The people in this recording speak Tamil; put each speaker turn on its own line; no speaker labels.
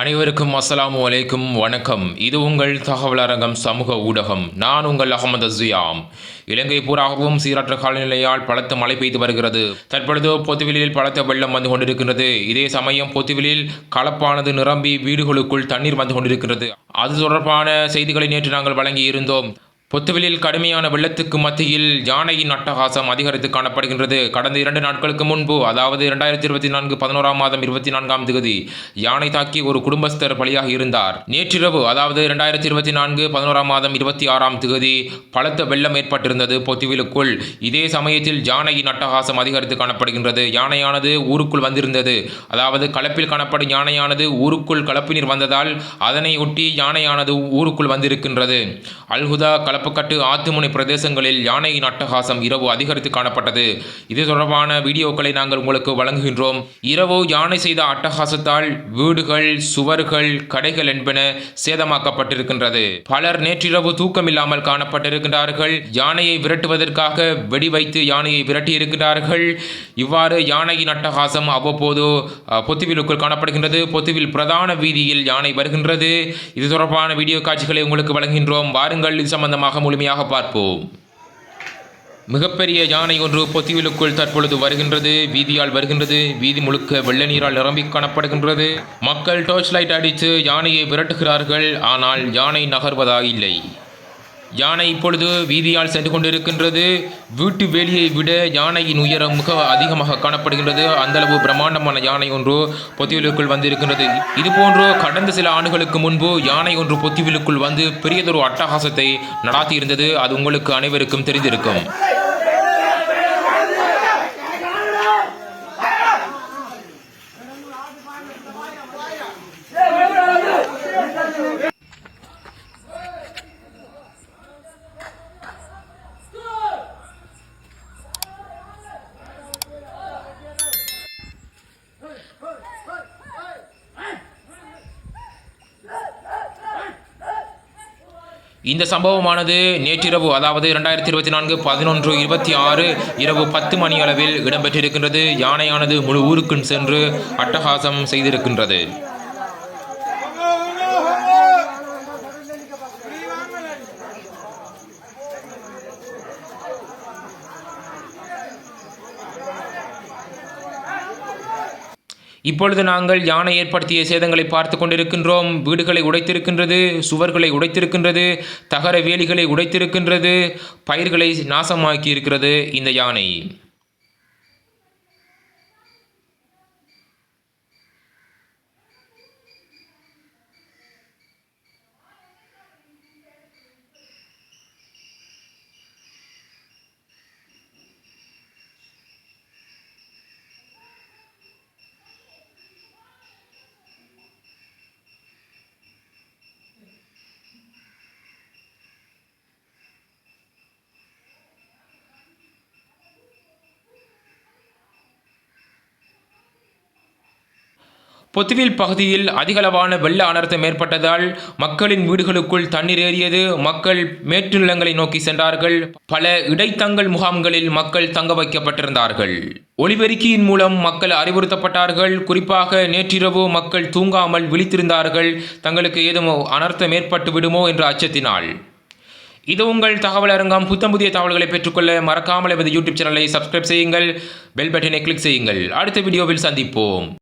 அனைவருக்கும் அஸ்ஸலாமு அலைக்கும். வணக்கம். இது உங்கள் தகவல் அரங்கம் சமூக ஊடகம். நான் உங்கள் அகமது அசியாம் இலங்கை பூராகவும் சீரற்ற காலநிலையால் பலத்த மழை பெய்து வருகிறது. தற்பொழுது பொத்துவிலில் பலத்த வெள்ளம் வந்து கொண்டிருக்கிறது இதே சமயம் பொத்துவிலில் கலப்பானது நிரம்பி வீடுகளுக்குள் தண்ணீர் வந்து கொண்டிருக்கிறது. அது தொடர்பான செய்திகளை நேற்று நாங்கள் வழங்கி இருந்தோம் பொத்துவிலில் கடுமையான வெள்ளத்துக்கு மத்தியில் யானையின் அட்டகாசம் அதிகரித்து காணப்படுகின்றது. கடந்த இரண்டு நாட்களுக்கு முன்பு அதாவது இரண்டாயிரத்தி இருபத்தி நான்கு பதினோராம் மாதம் இருபத்தி நான்காம் தேதி யானை தாக்கி ஒரு குடும்பஸ்தர் பலியாக இருந்தார். நேற்றிரவு அதாவது இரண்டாயிரத்தி இருபத்தி நான்கு பதினோராம் மாதம் இருபத்தி ஆறாம் தேதி பலத்த வெள்ளம் ஏற்பட்டிருந்தது பொத்துவிலுக்குள். இதே சமயத்தில் யானையின் அட்டகாசம் அதிகரித்து காணப்படுகின்றது. யானையானது ஊருக்குள் வந்திருந்தது. அதாவது கலப்பில் காணப்படும் யானையானது ஊருக்குள் கலப்பு நீர் வந்ததால் அதனை ஒட்டி யானையானது ஊருக்குள் வந்திருக்கின்றது. அல்ஹுதா கலப்புக்கட்டு ஆத்துமுனை பிரதேசங்களில் யானையின் அட்டகாசம் இரவு அதிகரித்து காணப்பட்டது. இது தொடர்பான வீடியோக்களை நாங்கள் உங்களுக்கு வழங்குகின்றோம். இரவு யானை செய்த அட்டகாசத்தால் வீடுகள் சுவர்கள் கடைகள் என்பன சேதமாக்கப்பட்டிருக்கின்றது. பலர் நேற்றிரவு தூக்கமில்லாமல் காணப்பட்டிருக்கின்றார்கள். யானையை விரட்டுவதற்காக வெடி வைத்து யானையை விரட்டி இருக்கின்றார்கள் இவ்வாறு யானையின் அட்டகாசம் அவ்வப்போது பொத்துவிலுக்குள் காணப்படுகின்றது. பொத்துவில் பிரதான வீதியில் யானை வருகின்றது. இது தொடர்பான வீடியோ காட்சிகளை உங்களுக்கு வழங்குகின்றோம். வாருங்கள் இது சம்பந்தமாக முழுமையாக பார்ப்போம். மிகப்பெரிய யானை ஒன்று பொத்திவிலுக்குள் தற்பொழுது வருகின்றது. வீதியால் வருகின்றது. வீதி முழுக்க வெள்ள நீரால் நிரம்பி காணப்படுகின்றது. மக்கள் டார்ச் லைட் அடித்து யானையை விரட்டுகிறார்கள். ஆனால் யானை நகர்வதாக இல்லை யானை இப்பொழுது வீதியால் சென்று கொண்டிருக்கின்றது. வீட்டு வேலியை விட யானையின் உயரம் மிக அதிகமாக காணப்படுகின்றது. அந்தளவு பிரம்மாண்டமான யானை ஒன்று பொத்திவிலுக்குள் வந்திருக்கின்றது. இதுபோன்று கடந்த சில ஆண்டுகளுக்கு முன்பு யானை ஒன்று பொத்திவிலுக்குள் வந்து பெரியதொரு அட்டகாசத்தை நடாத்தியிருந்தது. அது உங்களுக்கு அனைவருக்கும் தெரிந்திருக்கும். இந்த சம்பவமானது நேற்றிரவு அதாவது இரண்டாயிரத்தி இருபத்தி நான்கு பதினொன்று இருபத்தி ஆறு இரவு பத்து மணி அளவில் இடம்பெற்றிருக்கின்றது. யானையானது முழு ஊருக்கும் சென்று அட்டகாசம் செய்திருக்கின்றது. இப்பொழுது நாங்கள் யானை ஏற்படுத்திய சேதங்களை பார்த்து கொண்டிருக்கின்றோம். வீடுகளை உடைத்திருக்கின்றது சுவர்களை உடைத்திருக்கின்றது தகர வேலிகளை உடைத்திருக்கின்றது பயிர்களை நாசமாக்கி இருக்கிறது இந்த யானை. பொத்துவில் பகுதியில் அதிகளவான வெள்ள அனர்த்தம் ஏற்பட்டதால் மக்களின் வீடுகளுக்குள் தண்ணீர் ஏறியது. மக்கள் மேற்று நிலங்களை நோக்கி சென்றார்கள். பல இடைத்தங்கல் முகாம்களில் மக்கள் தங்க வைக்கப்பட்டிருந்தார்கள். ஒளிபெருக்கியின் மூலம் மக்கள் அறிவுறுத்தப்பட்டார்கள். குறிப்பாக நேற்றிரவு மக்கள் தூங்காமல் விழித்திருந்தார்கள். தங்களுக்கு ஏதும் அனர்த்தம் ஏற்பட்டு விடுமோ என்ற அச்சத்தினால். இது உங்கள் தகவல் அரங்கம். புத்தம் புதிய தகவல்களை பெற்றுக்கொள்ள மறக்காமல் எமது யூடியூப் சேனலை சப்ஸ்கிரைப் செய்யுங்கள். பெல் பட்டனை கிளிக் செய்யுங்கள். அடுத்த வீடியோவில் சந்திப்போம்.